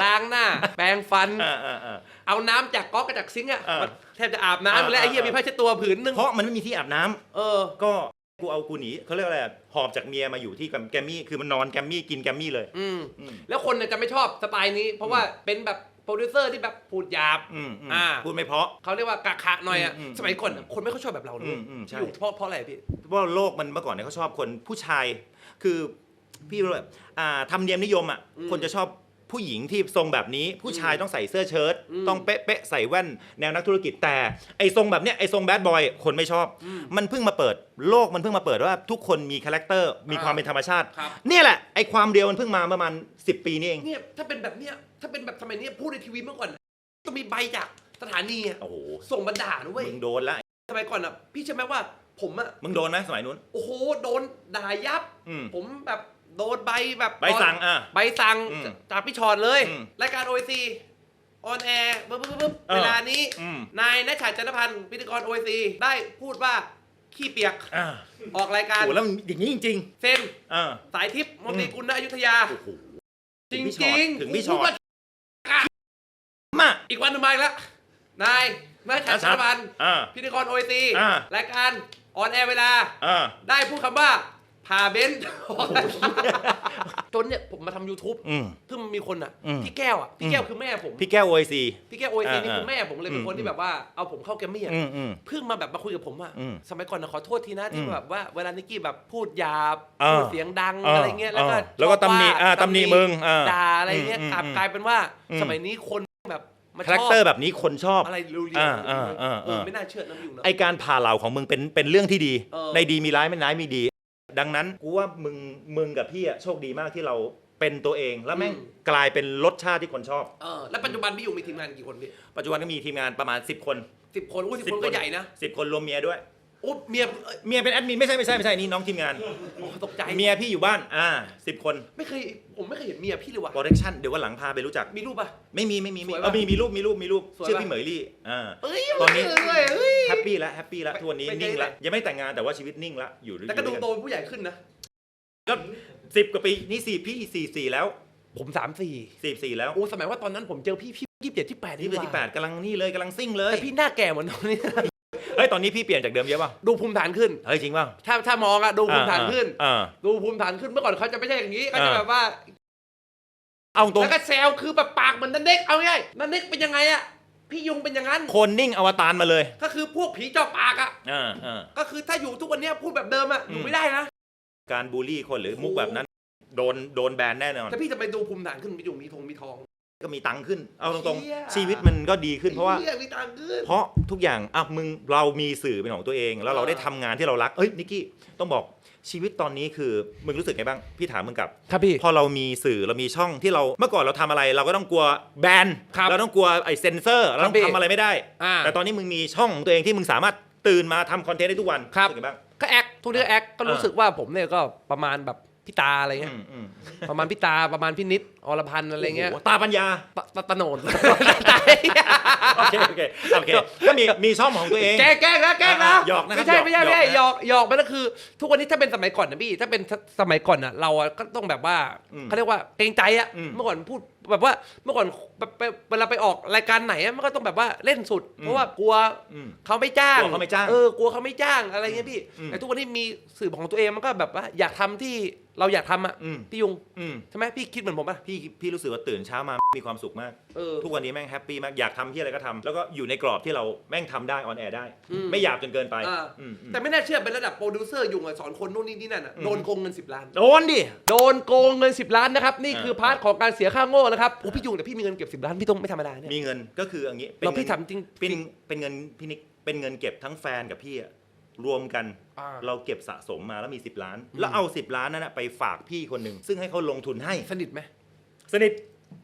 ล้างหน้า แปรงฟัน อ่าอ่าอ่า เอาน้ำจากก๊อกกับจากซิงค์อะอ่ามันแทบจะอาบน้ำอยู่แล้วอ่าไอ้เหี้ยมีผ้าเช็ดตัวผืนหนึงเพราะมันไม่มีที่อาบน้ำเออ ก็กูเอากูหนีเขาเรียกว่าอะไรอะหอบจากเมียมาอยู่ที่แกรมมี่คือมันนอนแกรมมี่กินแกรมมี่เลย อืม อืม แล้วคนเนี่ยจะไม่ชอบสไตล์นี้ เพราะว่าเป็นแบบ โปรดิวเซอร์ที่แบบพูดหยาบอืมอืมอ่าพูดไม่เพราะ เขาเรียกว่ากะขะหน่อยอะ อืมอืมสมัยก่อนอะคนไม่ค่อยชอบแบบเราเลยอืมอืมใช่ อยู่เพราะเพราะอะไรพี่ เพราะว่าโลกมันเมื่อก่อนเนี่ยเขาชอบคนผู้ชาย คือพี่รู้แบบอ่าทำเนียมนิยมอะ อืมคนจะชอบ ผู้หญิงที่ทรงแบบนี้ ผู้ชายต้องใส่เสื้อเชิ้ตอืมต้องเป๊ะๆใส่แว่นแนวนักธุรกิจแต่ไอ้ทรงแบบเนี้ยไอ้ทรงแบดบอยคนไม่ชอบอืมมันเพิ่งมาเปิดโลกมันเพิ่งมาเปิดว่าทุกคนมีคาแรคเตอร์มีอ่าความเป็นธรรมชาติครับ เนี่ยแหละไอ้ความเดียวมันเพิ่งมาประมาณ10 ปีนี่เองเนี่ยถ้าเป็นแบบเนี้ยถ้าเป็นแบบสมัยเนี้ยพูดในทีวีเมื่อก่อนอะต้องมีใบจากสถานีอะโอ้โหส่งมาด่านะเว้ยมึงโดนละสมัยก่อนอะพี่ใช่อไหมว่าผมอะมึงโดนไหมสมัยนู้น โอ้โหโดนด่ายับ อืม ผมแบบ โดนใบแบบใบสั่งอะใบสั่งอืมจากพี่ชอดเลยอืมรายการโอซีออนแอร์ปึ๊บปึ๊บปึ๊บเออเวลานี้อืมนายนัชชัยจันทพันธ์พิธีกรโอซีได้พูดว่าขี้เปียกอ่าออกรายการโอ้แล้วมันอย่างนี้จริงเส้นๆอ่าสายทิพย์มนตรีกุลณอยุธยาโอ้โหจถึริงงพี่จชอริตงถึงพี่ชอตมาอีกวันหนึ่งมาอีกแล้วนายนัชชัยจันทพันธ์อ่าพิธีกรโอซีอ่ารายการออนแอร์เวลาอ่าได้พูดคำว่า พาเบนซ์จนเนี่ยผมมาทำ YouTube อืม เพิ่งมีคนอะ อืม พี่แก้วอะ พี่แก้วคือแม่ผม พี่แก้วโอซี พี่แก้วโอเออ่านี่คืออ่าแม่ผมเลยเป็นคนอืมที่แบบว่าเอาผมเข้าแกรมมี่อะอืมอืม เพิ่งมาแบบมาคุยกับผมอะอืมสมัยก่อนนะขอโทษทีนะที่อืมแบบว่าเวลานิกกี้แบบพูดหยาบอ่าพูดเสียงดังอะไรเงี้ยแล้วก็อ่าแล้วก็ชอบตำหนิว่าอ่าตำหนิมึงอ่าด่าอะไรเงี้ยอืมกลับอืมกลายเป็นว่าอืม สมัยนี้คนแบบมาชคาแรคอบเตอร์แบบนี้คนชอบ อะไรเรียวอ่าๆอ่าอ่า เออไม่น่าเชื่อนะพี่อยู่เนอะไอการผ่าเหล่าของมึงเป็นเป็นเรื่องที่ดี เออ ในดีมีร้ายไม่ร้ายมีดี ดังนั้นกูว่ามึงมึงกับพี่อะโชคดีมากที่เราเป็นตัวเองแล้วแม่งกลายเป็นรสชาติที่คนชอบ เออแล้วปัจจุบันพี่อยู่มีทีมงานกี่คนพี่ปัจจุบันก็มีทีมงานประมาณ 10 คนสิบคนอุ้ยสิบคนก็ใหญ่นะ 10 คนรวมเมียด้วย โอ้เมียเอ้ยเมียเป็นแอดมินไม่ใช่ไม่ใช่ไม่ใช่นี่น้องทีมงานโอ้ตกใจเมียพี่อยู่บ้านอ่าสิบคนไม่เคยผมไม่เคยเห็นเมียพี่เลยว่ะโปรดักชั่นเดี๋ยววันหลังพาไปรู้จัก มีรูปป่ะ ไม่มีไม่มีสมีวยปะเออมีมีรูปมีรูปมีรูปสวยปะ ชื่อพี่เหมยลี่อ่า เอ้ยตอนนี้เอ้ยเอ้ย แฮปปี้แล้วแฮปปี้แล้วทุกวันนี้ไม่นิ่งแล้วไม่ยังไม่แต่งงานแต่ว่าชีวิตนิ่งแล้วอยู่ด้วยแต่ก็ดูอยู่โตด้วยเป็นผู้ใหญ่ขึ้นนะก็สิบกว่าปีนี่สี่พี่สี่สี่แล้วผมสามสี่สี่สี่แล้วโอ้สมัยว่าตอนนั้นผมเจอพี่พี่ยี่สิบเจ็ดที่แปดที่ที่แปดกำลังนี่เลยกำลังซิ่งเลย แต่พี่หน้าแก่เหมือนตอนนี้ เฮ้ยตอนนี้พี่เปลี่ยนจากเดิมเยอะป่ะดูภูมิฐานขึ้น เฮ้ยจริงป่ะถ้าถ้ามองอะดูภูมิฐานขึ้น อ่าดูภูมิฐานขึ้นเมื่อก่อนเขาจะไม่ใช่อย่างนี้เขาจะอ่าแบบว่าเอาตรงแล้วก็แซวคือแบบปากเหมือนนันเด็กเอาง่ายนันเด็กเป็นยังไงอะพี่ยุงเป็นอย่างนั้น คนนิ่งอวตารมาเลย ก็คือพวกผีเจาะปากอะอ่าอ่าก็คือถ้าอยู่ทุกวันเนี้ยพูดแบบเดิมอะอยู่อืมไม่ได้นะการบูลลี่คนหรือมุกแบบนั้น โดนโดนแบนแน่นอนแต่พี่จะไปดูภูมิฐานขึ้นพี่ยุงมีทงมีทอง ก็มีตังค์ขึ้น เอาตรงเหี้ยๆ ชีวิตมันก็ดีขึ้นเพราะว่าหี้ยมีตังค์ขึ้น เพราะทุกอย่างอะมึงเรามีสื่อเป็นของตัวเอง แล้วเราอ่าได้ทำงานที่เรารักเอ้ยนิกกี้ต้องบอกชีวิตตอนนี้คือมึงรู้สึกไงบ้างพี่ถามมึงกลับ ครับพี่ พอเรามีสื่อเรามีช่องที่เราเมื่อก่อนเราทำอะไร เราก็ต้องกลัวแบนครับเราต้องกลัวไอ้เซนเซอร์เราต้องครับพี่ทำอะไรไม่ได้ อ่าแต่ตอนนี้มึงมีช่องของตัวเองที่มึงสามารถตื่นมาทำคอนเทนต์ได้ทุกวันครับ สึกไงบ้าง ก็แอคทุกเรื่องแอคก็รู้อ่าสึกว่าผมเนี่ยก็ประมาณแบบ พี่ตาอะไรเงี้ยอืมอืมประมาณพี่ตาประมาณพี่นิดอรพันธ์อะไรเงี้ยโโหตาปัญญาตะตะตะโหนดโอเคโอเคโอเคก็มีมีช่องของตัวเองแกล้งแกล้งนะแกล้งนะอ่าหยอกนะครับไม่ใช่ไม่ใช่หยอกไม่ใช่หหยยออกกหยอกมันก็คือ ทุกวันนี้ถ้าเป็นสมัยก่อนนะพี่ ถ้าเป็นสมัยก่อนอะเราอะก็ต้องแบบว่าอืมเขาเรียกว่าเกรงใจอะอืมเมื่อก่อนพูดแบบว่าเมื่อก่อนแบบไปเวลาไปออกรายการไหนอะมันก็ต้องแบบว่าเล่นสุด เพราะว่ากลัวอืมเขาไม่จ้างกลัวเขาไม่จ้างเออกลัวเขาไม่จ้างอะไรเงี้ยพี่อืมแต่ทุกวันนี้มีสื่อของตัวเองมันก็แบบว่าอยากทำที่ เราอยากทำอะอืม พี่ยุงอืม ใช่ไหมพี่คิดเหมือนผมป่ะ พี่พี่รู้สึกว่าตื่นเช้ามามีความสุขมาก เออ ทุกวันนี้แม่งแฮปปี้มากอยากทำที่อะไรก็ทำแล้วก็อยู่ในกรอบที่เราแม่งทำได้ออนแอร์ได้ อืมไม่หยาบจนเกินไปอ่า อืมอืม แต่ไม่น่าเชื่อเป็นระดับโปรดิวเซอร์ยุงอะสอนคนนู่นนี่นี่นั่นอะอืมโดนโกงเงิน10ล้าน โดนดิ โดนโกงเงิน 10 ล้านนะครับ นี่อ่าคือพาร์ทของการเสียค่าโง่นะครับโอ้พี่ยุงแต่พี่มีเงินเก็บ 10 ล้าน พี่ต้องไม่ธรรมดาเนี่ยมีเงินก็คืออย่างนี้ป็นเราพี่งินทำจริง เป็นเป็นเงินพี่นิกเป็นเงินเก็บทั้งแฟนกับพี่อะ รวมกัน อ่า เราเก็บสะสมมาแล้วมี 10 ล้านอืมแล้วเอา 10 ล้านนั้นนะไปฝากพี่คนหนึ่งซึ่งให้เขาลงทุนให้ สนิทไหมสนิท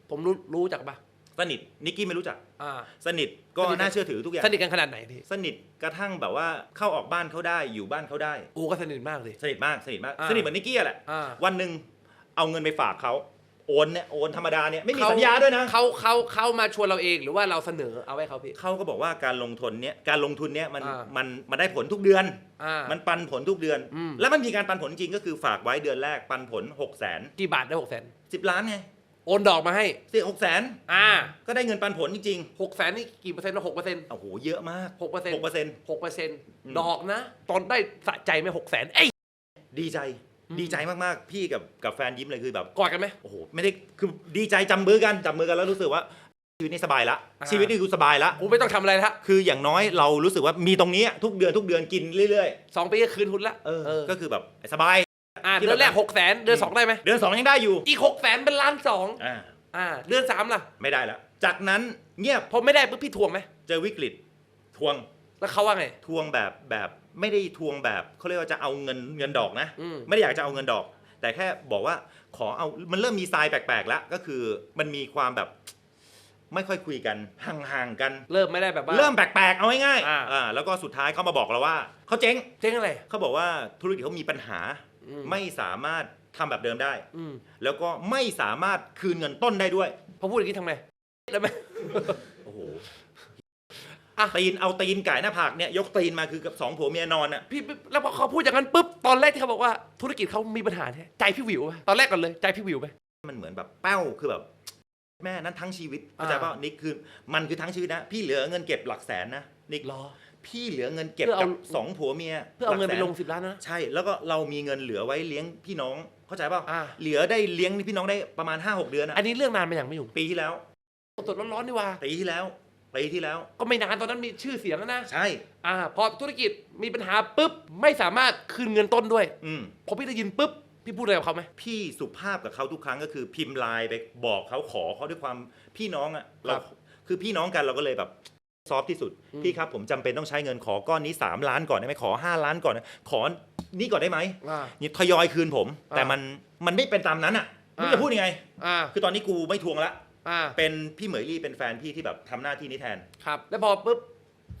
ผมรู้รู้จักปะสนิทนิกกี้ไม่รู้จัก อ่า สนิทก็สนิท น่าเชื่อถือทุกอย่าง สนิทกันขนาดไหนพี่สนิทกระทั่งแบบว่าเข้าออกบ้านเขาได้อยู่บ้านเขาได้ โอ้ก็สนิทมากเลย สนิทมากสนิทมากอ่าสนิทเหมือนนิกกี้อะแหละอ่า วันหนึ่งเอาเงินไปฝากเขา โอนเนี่ยโอนธรรมดาเนี่ยไม่มีเขสัญญาด้วยนะเขาเขาเขามาชวนเราเองหรือว่าเราเสนอเอาไว้เขาพี่เขาก็บอกว่าการลงทุนเนี่ยการลงทุนเนี่ยมันอ่ามันมันได้ผลทุกเดือนอ่ามันปันผลทุกเดือนอืมแล้วมันมีการปันผลจริงก็คือฝากไว้เดือนแรกปันผล6 0 0 0 0กี่บาทได้หกแสน10ล้านไงโอนดอกมาให้สี่หกแสนอ่า ก็ได้เงินปันผลจริงหกแสนนี่กี่เปอร์เซ็นต์นะหกเปอร์เซ็นต์ๆโอ้โหเยอะมากหกเปอร์เซ็นต์หกเปอร์เซ็นต์หกเปอร์เซ็นต์อืมดอกนะ ตอนได้สะใจไหมหกแสนเอ้ยดีใจอืม ดีใจมากๆ พี่กับกับแฟนยิ้มเลยคือแบบกอดกันไหมโอ้โหไม่ได้คือดีใจจำมือกันจับมือกันแล้วรู้สึกว่าชีวิตนี้สบายละอ่าชีวิตนี้กูสบายละกูไม่ต้องทำอะไรละคืออย่างน้อยเรารู้สึกว่ามีตรงนี้ทุกเดือนทุกเดือนกินเรื่อยสองปีก็คืนทุนละๆเออก็คือแบบสบายอ่าที่เดือนแรกแบบหกแสนเดือนสองได้ไหมเดือนสองยังได้อยู่อีกหกแสนเป็นล้านสองอ่าอ่าเดือนสามล่ะ ไม่ได้แล้วจากนั้นเงียบพอไม่ได้ปุ๊บพี่ทวงไหมเจอวิกฤตทวง แล้วเขาว่าไง ทวงแบบแบบไม่ได้ทวงแบบเขาเรียกว่าจะเอาเงินเงินดอกนะ อืม ไม่ได้อยากจะเอาเงินดอก แต่แค่บอกว่าขอเอามันเริ่มมีทรายแปลกๆแล้วก็คือมันมีความแบบไม่ค่อยคุยกันห่างๆกัน เริ่มไม่ได้แบบว่า เริ่มแปลกๆเอาง่ายอ่าอ่าแล้วก็สุดท้ายเขามาบอกเราว่าเขาเจ๊ง เจ๊งอะไร เขาบอกว่าธุรกิจเขามีปัญหาอืม ไม่สามารถทำแบบเดิมได้ อืมแล้วก็ไม่สามารถคืนเงินต้นได้ด้วย พอพูดอย่างนี้ทำไงได้ไหมโอ้โหอะ ตีนเอาตีนไก่หน้าผากเนี่ยยกตีนมาคือกับสองผัวเมียนอนอะ พี่แล้วพอเขาพูดอย่างนั้นปุ๊บตอนแรกที่เขาบอกว่าธุรกิจเขามีปัญหาเนี่ยใจพี่วิวไหมตอนแรกก่อนเลยใจพี่วิวไหมมันเหมือนแบบแป้วคือแบบ แม่นั้นทั้งชีวิตเข้าใจอ่าป่ะนิกคือมันคือทั้งชีวิตนะ พี่เหลือเงินเก็บหลักแสนนะนิกรอพี่เหลือเงินเก็บเพื่อเอากับสองผัวเมียเพื่อเอาเงินหไปแสลงสิบล้านนะใช่แล้วก็เรามีเงินเหลือไว้เลี้ยงพี่น้องเข้าใจป่ะอ่าเหลือได้เลี้ยงพี่น้องได้ประมาณ5 6เดือนอะอันนี้เรื่องนานมาอย่างไม่อยู่ปีที่แล้วสดๆร้อนๆนี่ว่าปีที่แล้ว ปีที่แล้ว ก็ไม่นานตอนนั้นมีชื่อเสียงแล้วนะใช่ อ่าพอธุรกิจมีปัญหาปุ๊บไม่สามารถคืนเงินต้นด้วยอืม พอพี่ได้ยินปุ๊บพี่พูดอะไรกับเขาไหม พี่สุภาพกับเขาทุกครั้งก็คือพิมพ์ไลน์ไปบอกเขาขอเขาด้วยความพี่น้องอะเราคือพี่น้องกันเราก็เลยแบบซอฟที่สุดพี่ครับผมจำเป็นต้องใช้เงินขอก้อนนี้ 3 ล้านก่อนได้ไหมขอ 5 ล้านก่อนนะขอนี่ก่อนได้ไหมอ่า นี่ทยอยคืนผม อ่าแต่มันมันไม่เป็นตามนั้นอะไม่รู้อ่า จะพูดยังไง อ่า คือตอนนี้กูไม่ทวงละ อ่าเป็นพี่เหมยลี่เป็นแฟนพี่ที่แบบทำหน้าที่นี้แทน ครับ แล้วพอปุ๊บ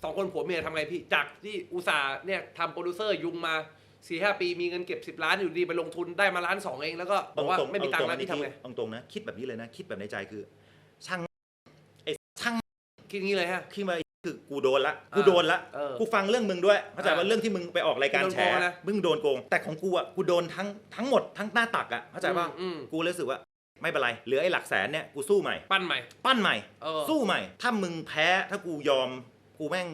สองคนผัวเมียทำไงพี่ จากที่อุตส่าห์เนี่ยทำโปรดิวเซอร์ยุงมาสี่ห้าปีมีเงินเก็บสิบล้านอยู่ดีไปลงทุนได้มาล้านสองเองแล้วก็บอกว่าตรงๆไม่มีตังค์เอาแล้วตรงๆพี่ทำไงเอาตรงๆนะคิดแบบนี้เลยนะ คิดแบบในใจคือ ช่างไอ้ช่างคิดอย่างนี้เลยฮะขึ้นมาคือกูโดนละอ่ากูโดนละเออกูฟังเรื่องมึงด้วยเข้าใจอ่าว่าเรื่องที่มึงไปออกรายการโดนแฉโกงนะมึงโดนโกง แต่ของกูอะกูโดนทั้งทั้งหมดทั้งหน้าตักอะเข้าใจป่ะอืมกูเลยรู้สึกว่า ไม่เป็นไรเหลือไอ้หลักแสนเนี่ยกูสู้ใหม่ ปั้นใหม่ ปั้นใหม่ เออ สู้ใหม่ ถ้ามึงแพ้ถ้ากูยอมกูแม่ง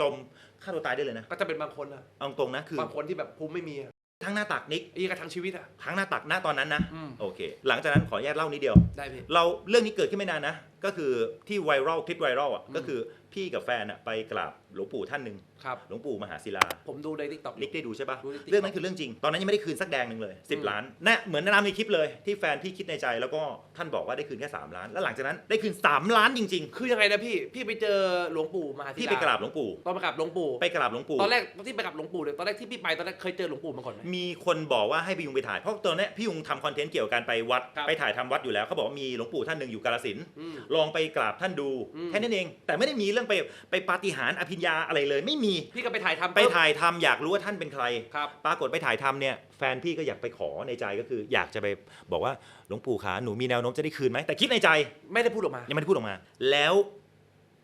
จมฆ่าตัวตายได้เลยนะก็จะเป็นบางคนอะเอาตรงนะคือบางคนที่แบบภูมิไม่มีอะทั้งหน้าตักนิกอีกระทั้งชีวิตอะทั้งหน้าตักหน้าตอนนั้นนะอืม โอเค หลังจากนั้นขออนุญาตเล่านิดเดียว ได้พี่ เราเรื่องนี้เกิดขึ้นไม่นานนะ ก็คือที่ไวรัลคลิปไวรัลอะก็คือพี่กับแฟนอะไปกราบหลวงปู่ท่านหนึ่ง ครับ หลวงปู่มหาศิลา ผมดูในทิกตอก ลิกได้ดูใช่ปะดูใน TikTok เรื่องนั้นคือเรื่องจริง ตอนนั้นยังไม่ได้คืนสักแดงหนึ่งเลย อืม 10 ล้านนะเหมือนในนามในคลิปเลย ที่แฟนพี่คิดในใจแล้วก็ท่านบอกว่าได้คืนแค่ 3 ล้าน แล้วหลังจากนั้นได้คืน 3 ล้านจริง คือยังไงนะพี่ พี่ไปเจอหลวงปู่มหาๆศิพี่ลไปกราบหลวงปู่ ตอนไปกราบหลวงปู่ ไปกราบหลวงปู่ ตอนแรกที่ไปกราบหลวงปู่เนี่ยตอนแรกที่พี่ไปตอนแรกเคยเจอหลวงปู่มาก่อนไหม มีคนบอกว่าให้พี่ยุงไปถ่าย เพราะตอนนี้พี่ยุงทำคอนเทนต์เกี่ยวกับการไปวัด ครับ ไปถ่ายทำวัดอยู่แล้วเขาบอกว่ามีหลวงปู่ท่านหนึ่งอยู่กาลสินธุ์ อืม ลองไปกราบท่านดูอืม แค่นั้นเอง แต่ไม่ได้มีเรื่องไปไปปาฏิหาริย์อภิญญาอะไรเลย ไม่มีพี่ก็ไปถ่ายทำไปถ่ายทำอยากรู้ว่าท่านเป็นใคร ครับ ปรากฏไปถ่ายทำเนี่ยแฟนพี่ก็อยากไปขอในใจก็คือ อยากจะไปบอกว่าหลวงปู่ขาหนูมีแนวโน้มจะได้คืนไหมแต่คิดในใจไม่ได้พูดออกมา ยังไม่ได้พูดออกมา แล้ว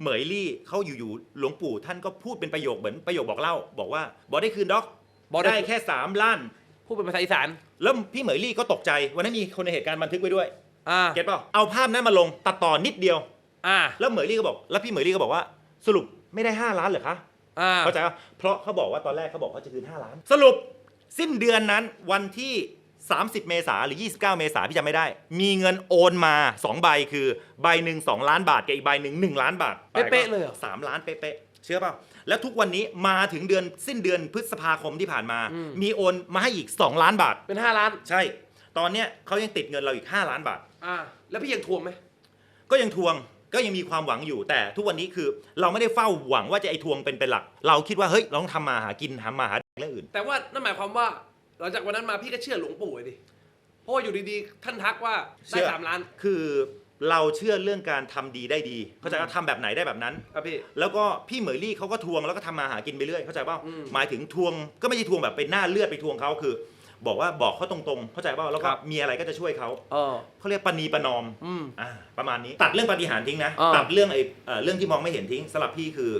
เหมยลี่เขาอยู่ๆหลวงปู่ท่านก็พูดเป็นประโยคเหมือนประโยคบอกเล่า บอกว่าบอกได้คืนด็อกบอกได้ ได้แค่สามล้านพูดเป็นภาษาอีสานแล้วพี่เหมยลี่ก็ตกใจวันนั้นมีคนในเหตุการณ์บันทึกไว้ด้วยอ่าเก็ตเปล่าเอาภาพนั้นมาลงตัดต่อนิดเดียว อ่าแล้วเหมยลี่ก็บอก แล้วพี่เหมยลี่ก็บอกว่า สรุปไม่ได้ 5 ล้านเหรอคะ อ่าเข้าใจป่ะเพราะเขาบอกว่าตอนแรกเขาบอกเขาจะคืน5ล้าน สรุปสิ้นเดือนนั้นวันที่ 30 เมษาหรือ 29 เมษาพี่จำไม่ได้ มีเงินโอนมา 2 ใบคือใบหนึ่ง2ล้านบาทกับอีกใบหนึ่ง1ล้านบาทเป๊ะๆเลยเหรอ สามล้านเป๊ะๆเชื่อเปล่าแล้วทุกวันนี้มาถึงเดือนสิ้นเดือนพฤษภาคมที่ผ่านมา อืม มีโอนมาให้อีก 2 ล้านบาท เป็นห้าล้าน ใช่ ตอนเนี้ยเขายังติดเงินเราอีก 5 ล้านบาท อ่า แล้วพี่ยังทวงไหมก็ยังทวง ก็ยังมีความหวังอยู่แต่ทุกวันนี้คือเราไม่ได้เฝ้าหวังว่าจะไอ้ทวงเป็นเป็นหลัก เราคิดว่าเฮ้ยเราต้องทำมาหากินทำมาหาเรื่องอื่น แต่ว่านั่นหมายความว่าหลังจากวันนั้นมาพี่ก็เชื่อหลวงปู่เลยดิเพราะว่าอยู่ดีๆ ท่านทักว่าเชื่ได้อสามล้านคือเราเชื่อเรื่องการทำดีได้ดี เข้าใจว่าทำแบบไหนได้แบบนั้น ครับพี่ แล้วก็พี่เหมยลี่เขาก็ทวงแล้วก็ทำมาหากินไปเรื่อยเข้าใจเปล่าอืม หมายถึงทวงก็ไม่ใช่ทวงแบบเป็นหน้าเลือดไปทวงเขาคือ บอกว่าบอกเขาตรงๆ เข้าใจเปล่าแล้วก็ครับมีอะไรก็จะช่วยเขาเออเขาเรียกปณีประนอมอืมอ่าประมาณนี้ตัดเรื่องปาฏิหารย์ทิ้งนะอ่าตัดเรื่องไอ้เอ่อเรื่องที่มองไม่เห็นทิ้งสำหรับพี่คือ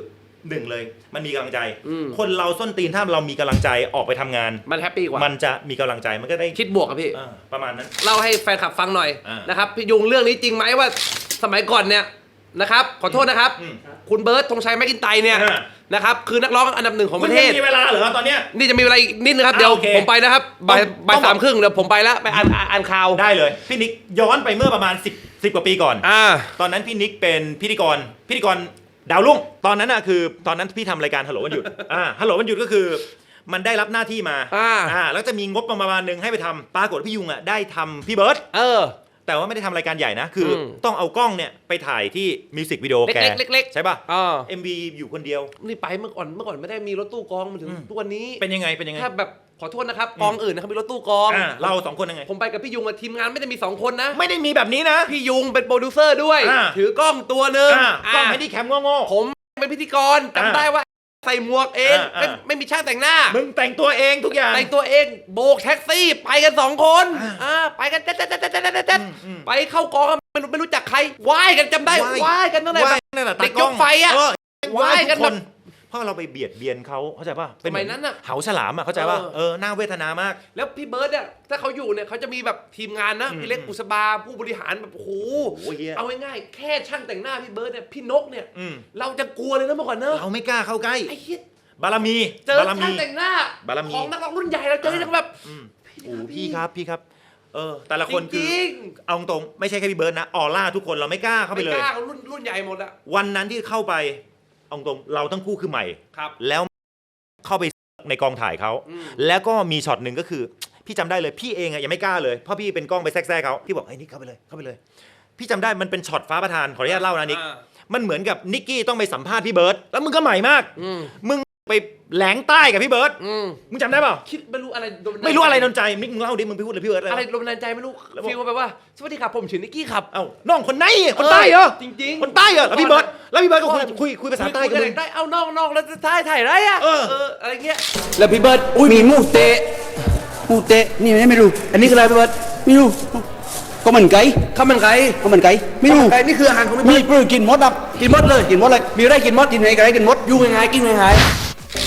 หนึ่งเลย มันมีกำลังใจอืมคนเราส้นตีนถ้าเรามีกำลังใจออกไปทำงาน มันแฮปปี้กว่า มันจะมีกำลังใจมันก็ได้คิดบวกกับพี่อ่าประมาณนั้นเล่าให้แฟนคลับฟังหน่อยอ่านนะครับพี่ยุงเรื่องนี้จริงไหมว่าสมัยก่อนเนี่ย นะครับ ขอโทษนะครับ อืมคุณเบิร์ตธงชัยแมกกินไตเนี่ยอ่านะครับ คือนักร้องอันดับหนึ่งของประเทศคุณยังมีเวลาเหรอตอนเนี้ย นี่จะมีเวลาอีกนิดนึงครับ อ่าเดี๋ยวโอเคผมไปนะครับบ่ายต้องบ่ายต้อง สามครึ่งเดี๋ยวผมไปแล้วไปอ่านอ่านอ่านข่าวได้เลย พี่นิกย้อนไปเมื่อประมาณ 10 10 กว่าปีก่อน อ่า ตอนนั้นพี่นิกเป็นพิธีกรพิธีกรดาวรุ่ง ตอนนั้นน่ะคือตอนนั้นพี่ทำรายการฮัลโหลวันหยุด อ่าฮัลโหลวันหยุดก็คือ มันได้รับหน้าที่มาอ่า แล้วจะมีงบประมาณหนึ่งให้ไปทำปรากฏพี่ยุงอะได้ทำพี่เบิร์ตเออ แต่ว่าไม่ได้ทำรายการใหญ่นะ คืออมต้องเอากล้องเนี่ยไปถ่ายที่มิวสิกวิดีโอแกเล็กๆเล็กๆ ใช่ป่ะ อ่า MV อยู่คนเดียว นี่ไปเมื่อก่อนเมื่อก่อนไม่ได้มีรถตู้กองมาถึงอืม ทุกวันนี้เป็นยังไงเป็นยังไง ถ้าแบบขอโทษนะครับกองอื่นนะครับมีรถตู้กองอ่าเราสองคนยังไง ผมไปกับพี่ยุงกับทีมงานไม่ได้มีสองคนนะ ไม่ได้มีแบบนี้นะ พี่ยุงเป็นโปรดิวเซอร์ด้วย อ่า ถือกล้องตัวหนึ่งอ่าอ่ากล้องให้ที่แคมโง่ๆผมเป็นพิธีกรอ่าจำได้ว่าใส่หมวกเองอ่าไม่อ่าไม่มีช่างแต่งหน้ามึงแต่งตัวเองทุกอย่าง แต่งตัวเองโบกแท็กซี่ไปกันสองคนอ่าอ่าไปกันเจ๊ดเจ๊ดเจ๊ดเจ๊ดเจ๊ดเจ๊ดอืมอืม ไปเข้ากองไม่รู้ไม่รู้จักใครไหว้กันจำได้ไหว้ไหว้กันตั้งแต่ไหแบว้บนั่นแหละเด็กตากล้องยกไฟอะเออไหว้กันทุคนแบบเพราะเราไปเบียดเบียนเขาเข้าใจป่ะเป็นสมัยนั้นน่ะเหาฉลามอะเข้าใจป่ะเออ เออน่าเวทนามาก แล้วพี่เบิร์ดเนี่ยถ้าเขาอยู่เนี่ยเขาจะมีแบบทีมงานนะอืมพี่เล็กอุสบาผู้บริหารแบบโอ้โหโอ้ยเหี้ย เอาง่ายๆแค่ช่างแต่งหน้าพี่เบิร์ดเนี่ยพี่นกเนี่ยอืมเราจะกลัวเลยนะเมื่อก่อนเนอะเราไม่กล้าเข้าใกล้ ไอ้เหี้ยบารมีเจอบารช่ามี งแต่งหน้าบารมี ของนักร้องรุ่นใหญ่เราเจอที่แบบ อืมโอ้พี่ครับพี่ครับ เออ แต่ละคนจคือริงเอาตรงๆไม่ใช่แค่พี่เบิร์ดนะออร่าทุกคนเราไม่กล้าๆเข้าไปไม่เลกยล้าเขารุ่นรุ่นใหญ่หมดอะวันนั้นที่เข้าไปเอาตรงๆเราทั้งคู่คือใหม่ ครับ แล้วเข้าไปในกองถ่ายเขา อืม แล้วก็มีช็อตหนึ่งก็คือ พี่จำได้เลย พี่เองอะยังไม่กล้าเลย เพราะพี่เป็นกล้องไปแทรกๆเขาพี่บอกไอ้ยนี่เข้าไปเลยเข้าไปเลย พี่จำได้มันเป็นช็อตฟ้าประธานขออนุญาตเล่านะนิกอ่ามันเหมือนกับนิกกี้ต้องไปสัมภาษณ์พี่เบิร์ตแล้วมึงก็ใหม่มาก อืม มึง ไปแหลงใต้กับพี่เบิร์ตอืมมึงจำได้เปล่าคิดไม่รู้อะไรโดนไม่รู้อะไรโดนใจนิกมึงเล่าดิมึงไปพูดเลยพี่เบิร์ตเลยอะไรโดนบันดาลใจไม่รู้แล้วบอกฟีลมาแบบว่าสวัสดีครับผมชื่อนิกกี้ครับเอ้าน้องคนไหนคนใต้เหรอจริงๆคนใต้เหรอแล้วพี่เบิร์ตแล้วพี่เบิร์ตก็คุยก่อนคุยคุยภาษาใต้คุกับยมึงใต้เอานอกนอกแล้วจะถ่ายถ่ายไรอะเอออะไรเงี้ยแล้วพี่เบิร์ดอุ้ยมีหมูเตะหมูเตะนี่ไหมไม่รู้ อันนี้คืออะไรพี่เบิร์ดไม่รู้ก็มันไก่ข้าวมันไก่ก็มันไก่ไม่รู้ไก่นี่คืออาหารของพี่มีเบิร์ดเพื่อกินหมดครับกินหมดเลยกินหมดเลยมีอะไรกินหมดกินไงไก่กินหมดอยู่ยังไงกินยังไง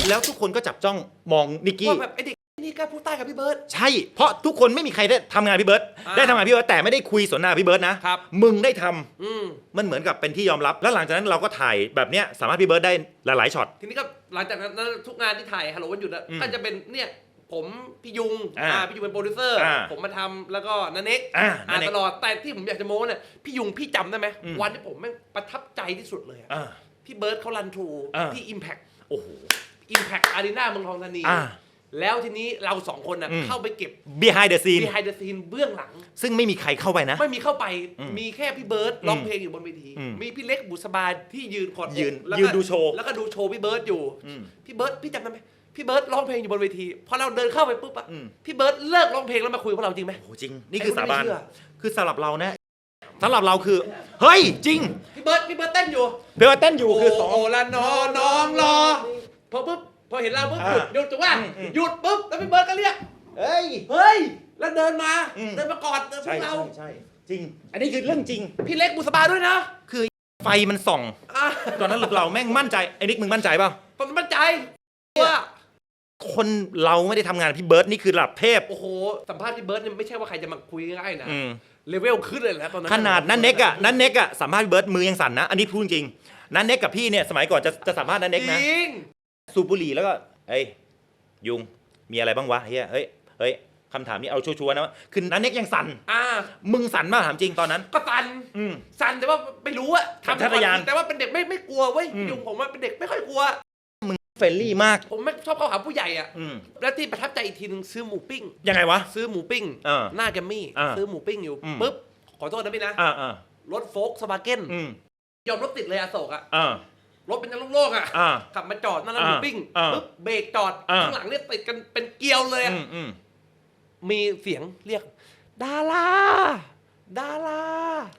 แล้วทุกคนก็จับจ้องมองนิกกี้ ว่าแบบไอเด็กนี่กล้าพูดใต้กับพี่เบิร์ด ใช่ เพราะทุกคนไม่มีใครได้ทำงานพี่เบิร์ตอ่าได้ทำงานพี่เบิร์ตแต่ไม่ได้คุยสนทนาพี่เบิร์ตนะครับ มึงได้ทำอืมมันเหมือนกับเป็นที่ยอมรับ แล้วหลังจากนั้นเราก็ถ่ายแบบเนี้ยสามารถพี่เบิร์ตได้หลายๆช็อต ทีนี้ก็หลังจากนั้นทุกงานที่ถ่ายฮัลโหลวันหยุดอะอืมก็จะเป็นเนี่ยผมพี่ยุงอ่าอ่าพี่ยุงเป็นโปรดิวเซอร์ อ่าผมมาทำแล้วก็นันเน็กอ่าอ่านันเน็กตลอดแต่ที่ผมอยากจะโม้เนี่ยพี่ยุงพี่จำได้ไหมอืม วันที่ผมแม่งประทับใจที่สุดเลยอะอ่า พี่เบิร์ดเขารันทรูอ่า ที่ Impact โอ้โห Impact Arena เมืองทองธานี อ่า แล้วทีนี้เราสองคนน่ะอืมเข้าไปเก็บ behind the scene behind the scene เบื้องหลัง ซึ่งไม่มีใครเข้าไปนะ ไม่มีเข้าไปอืมมีแค่พี่เบิร์ดอืมร้องเพลงอยู่บนเวทีอืมมีพี่เล็กบุษบาที่ยืนกอดอกยืนแล้วก็ยืนดูโชว์แล้วก็ดูโชว์พี่เบิร์ดอยู่อืมพี่เบิร์ดพี่จำได้ไหมพี่เบิร์ดร้องเพลงอยู่บนเวทีพอเราเดินเข้าไปปุ๊บอะอืม พี่เบิร์ดเลิกร้องเพลงแล้วมาคุยกับพวกเราจริงไหม โอ้โหจริง นี่คือไอ้สาคนไม่บานเชื่อ คือสำหรับเรานะสำหรับเราคือ เฮ้ย จริงพี่เบิร์ดพี่เบิร์ดเต้นอยู่เบลว่าเต้นอยู่คือสองโอ้ละนอน้องรอ พอปุ๊บพอเห็นเราปุ๊บอ่าหยุดหยุดถูกป่ะอืมอืมหยุดปุ๊บแล้วพี่เบิร์ดก็เรียกเฮ้ย เฮ้ยแล้วเดินมาอืม เดินมากอดพวใช่กเราใช่ใช่จริง อันนี้คือเรื่องจริง พี่เล็กบุษบาด้วยนะคือไฟมันส่อง อะตอนนั้นเราแม่งมั่นใจไอ้นิกมึงมั่นใจเปล่าตอนนั้นมั่นใจว่าคนเราไม่ได้ทำงานพี่เบิร์ดนี่คือระดับเทพโอ้โหสัมภาษณ์พี่เบิร์ดเนี่ยไม่ใช่ว่าใครจะมาคุยง่ายๆนะอืมเลเวลขึ้นเลยนะตอนนั้นขนาดนั้นเน็กอะนั้นเน็กอะสัมภาษณ์พี่เบิร์ดมือยังสั่นนะ อันนี้พูดจริงนั้นเน็กกับพี่เนี่ยสมัยก่อนจะจะสัมภาษณ์นั้นจเน็กนะ ริง สูบบุหรี่แล้วก็เฮ้ยยุงมีอะไรบ้างวะเฮียเฮ้ยเฮ้ยคำถามนี้เอาชัวร์ๆนะว่าคือนั้นเน็กยังสั่นอ่า มึงสั่นมากถามจริงตอนนั้น ก็สันอืม สันแต่ว่าไม่รู้อะสัญชาตญาณแต่ว่าเป็นเด็กไม่ไม่กลัวเว้ยอืม ยุงผมว่าเป็นเด็กไม่ค่อยกลัว เฟรนลี่มาก ผมไม่ชอบเข้าหาผู้ใหญ่อะอืมแล้วที่ประทับใจอีกทีหนึงซื้อหมูปิ้ง ยังไงวะ ซื้อหมูปิ้งเออหน้าแกมมี่อ่าซื้อหมูปิ้งอยู่อืม ปุ๊บขอโทษนะพี่นะอ่าอ่ารถโฟล์กสวาเก้นอืมยอมรถติดเลยอะโศกอะอ่า รถเป็นโล่งๆอะอ่า ขับมาจอดหนั่นแล้วหมูอ่าปิ้งอ่าปุ๊บเบรกจอดอ่า ข้างหลังเนี่ยติดกันเป็นเกลียวเลยอะอืมอืมมีเสียงเรียก ดาราดารา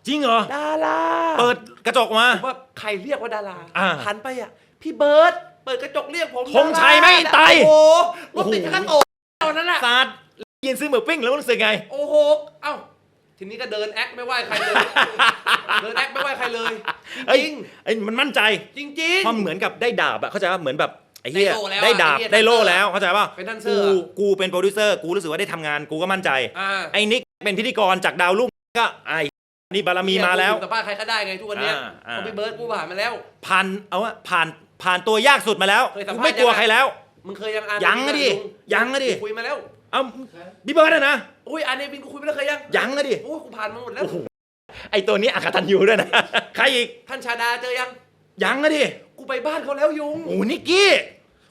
จริงเหรอ ดาราเปิดกระจกมา ผมว่าใครเรียกว่าดาราอ่าหันไปอะ พี่เบิร์ตเปิดกระจกเรียกผมธงชัยไม่ตาย โอ้โหรถติดกันโตตอนนั้นอะซาดยินซื้อหมูปิ้งแล้วรู้สึกไง โอ้โห เอ้า ทีนี้ก็เดินแอคไม่ไหวใครเลย เดินแอคไม่ไหวใครเลยเอ้จยริงไอ้มันมั่นใจๆจริง เพราะเหมือนกับได้ดาบอะเข้าใจว่าเหมือนแบบไอ้เหี้ยได้โล่แล้วอะได้ดาบไอ้เหี้ยได้โล่แล้วเข้าใจป่ะเป็นดันเซอกูร์อะ กูเป็นโปรดิวเซอร์กูรู้สึกว่าได้ทำงานกูก็มั่นใจๆอ่าไอ้นิกเป็นพิธีกรจากดาวรุ่งก็ไอ้นี่บารมีมาแล้วสัมภาษณ์ใครก็ได้ไงทุกวันเนี้ยอ่าอ่าเพราะพี่เบิร์ตกูผ่านมาแล้ว ผ่านเอาวะผ่านผ่านตัวยากสุดมาแล้วเคยสัมกูภาษณ์ ไม่กลัวยังไงใครแล้ว มึงเคยยังอ่านยังอะดิลุยังอะดิ คุยมาแล้ว เอาพี่เบิร์ดอะนะ อุ้ยอ่านในวินกูคุยไปแล้วเคยยังยังอะดิโอ้ยกูผ่านมาหมดแล้ว โอ้โห ไอ้ตัวนี้อักตันยูด้วยนะ ใครอีก ท่านชาดาเจอยัง ยังอะดิ กูไปบ้านเขาแล้วยุง โอ้นิกกี้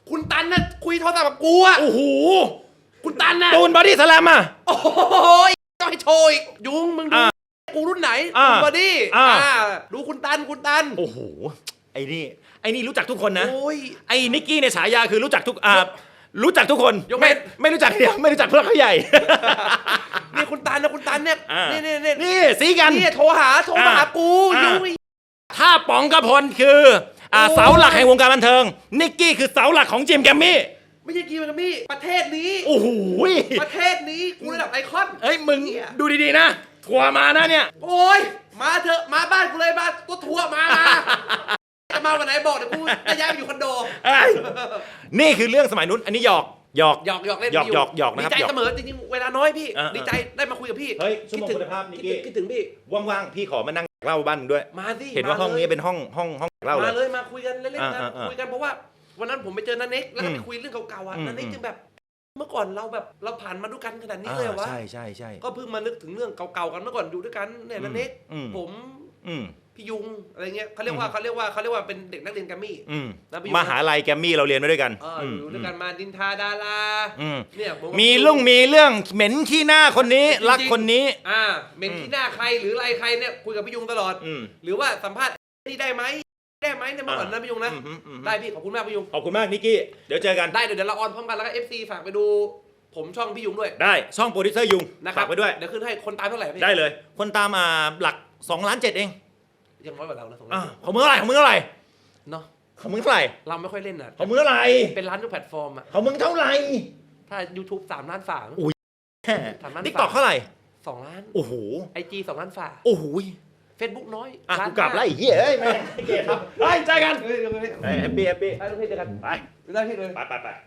คุณตันน่ะคุยโทรศัพท์กับกูอะโอ้โห คุณตันน่ะตูนบอดี้สแลมอะโอ้โหต้องให้โชว์อีกยุงมึงดูอ่ากูรุ่นไหนอ่าคุณบอดี้อ่าอ่าดูคุณตันคุณตัน โอ้โห ไอ้นี่ ไอ้นี่รู้จักทุกคนนะโอ้ยไอ้นิกกี้ในยฉายาคือรู้จักทุกอ่า รู้จักทุกคนยกเว้ไม่น ไม่รู้จักเดียวไม่รู้จักเพื่อนเขาใหญ่ นี่คุณตันนะคุณตันเนี่ยอ่า นี่นี่นี่นี่สีกันนี่โทรหาโทรมาอ่าหากูอ่า ยุงอีถ้าป๋องกระพลคืออ่าโอ้เสาหลักแห่งวงการบันเทิง นิกกี้คือเสาหลักของจิมแกมมี่ไม่ใช่กีมันมี่ประเทศนี้โอ้โหประเทศนี้กูระดับไอคอน เอ้ยมึงเนี่ย ดูดีๆนะ ทัวร์มานะเนี่ย โอ้ยมาเถอะมาบ้านกูเลยมาตัวทัวร์มามา จะมาวันไหนบอกเดี๋ยวกูจะย้ายไปอยู่คอนโดเอ้ยนี่คือเรื่องสมัยนู้นอันนี้หยอกหยอก หยอกหยอกเล่นหยอกยู่หยอกหยอกนะครับดีใจหยอกเสมอจริงๆเวลาน้อยพี่อ่าดีใจได้มาคุยกับพี่เฮ้ยชั่วโมงคิดถึคุณภาพนิกกี้คิดถึงพี่ว่างๆพี่ขอมานั่งเล่าบ้านมึงด้วย มาสิเห็นว่าห้องนี้มลยเป็นห้องห้องห้องเล่าเลมาย เลยมาคุยกันเล่นๆกันอ่าอ่าอ่าคุยกันเพราะว่าวันนั้นผมไปเจอนันเน็กแล้วก็อืมไปคุยเรื่องเก่าๆอะอืม นันเน็กอืมจึงแบบ เมื่อก่อนเราแบบเราผ่านมาด้วยกันขนาดนี้เลยเหรอวะใช่ใช่ใช่ ก็เพิ่งมานึกถึงเรื่องเก่าๆกันเมื่อก่อนอยู่ด้วยกันเนี่ยนันเน็กอืมผม อืม พี่ยุงอะไรเงี้ยเขาเรียกว่าเขาเรียกว่าเขาเรียกว่าเป็นเด็กนักเรียนแกรมมี่อืมแล้วพี่มหาลัยแกรมมี่เราเรียนมาด้วยกันเอออมอยู่ด้วยกันมาดินทาดาราอืมเนี่ยผกับมีพี่ยุลุงมีเรื่องเหม็นขี้หน้าคนนี้จริงๆรักคนนี้ อ่าเมนอืมที่หน้าใครหรืออะไรใครเนี่ยคุยกับพี่ยุงตลอด อืม หรือว่าสัมภาษณ์นี่ได้ไหมได้ไหมเนี่ยเมื่อก่อนอ่านะพี่ยุงนะอืมอืมอืม ได้พี่ขอบคุณมากพี่ยุงขอบคุณมากนิกกี้เดี๋ยวเจอกันได้เดี๋ยวเดี๋ยวเราออนพร้อมกันแล้วก็ FC ฝากไปดู ผมช่องพี่ยุงด้วยได้ช่องโปรดิวเซอร์ยุงนะครับฝากไปด้วย เดี๋ยวขึ้นให้คนตามเท่าไหร่พี่ ได้เลย คนตามมาหลัก2ล้านเจ็ดเอง ยังน้อยกว่าเรานะสองอะล้านของมึงเท่าไหร่ของมึงเท่าไหร่เนาะของมึงเท่าไหร่เราไม่ค่อยเล่นนะของมึงเท่าไหร่เป็นร้านทุกแพลตฟอร์มอะของมึงเท่าไหร่ ถ้า YouTube สามล้านฝาอุ๊ยสามล้าน ติ๊กต็อกเท่าไหร่ สองล้านโอ้โห ไอจีสองล้านฝาโอ้โหเฟซบุ๊กน้อยอะล้านกูกลับแล้วไอ้เหี้ยเอ้ยแม่งเกลียดครับไปเจอกันเฮ้ยเดี๋ยวเฮ้ยเฮ้ยแฮปปี้แฮปปี้ ได้ทุกที่เจอกันไปได้ที่เลย ไปไปไป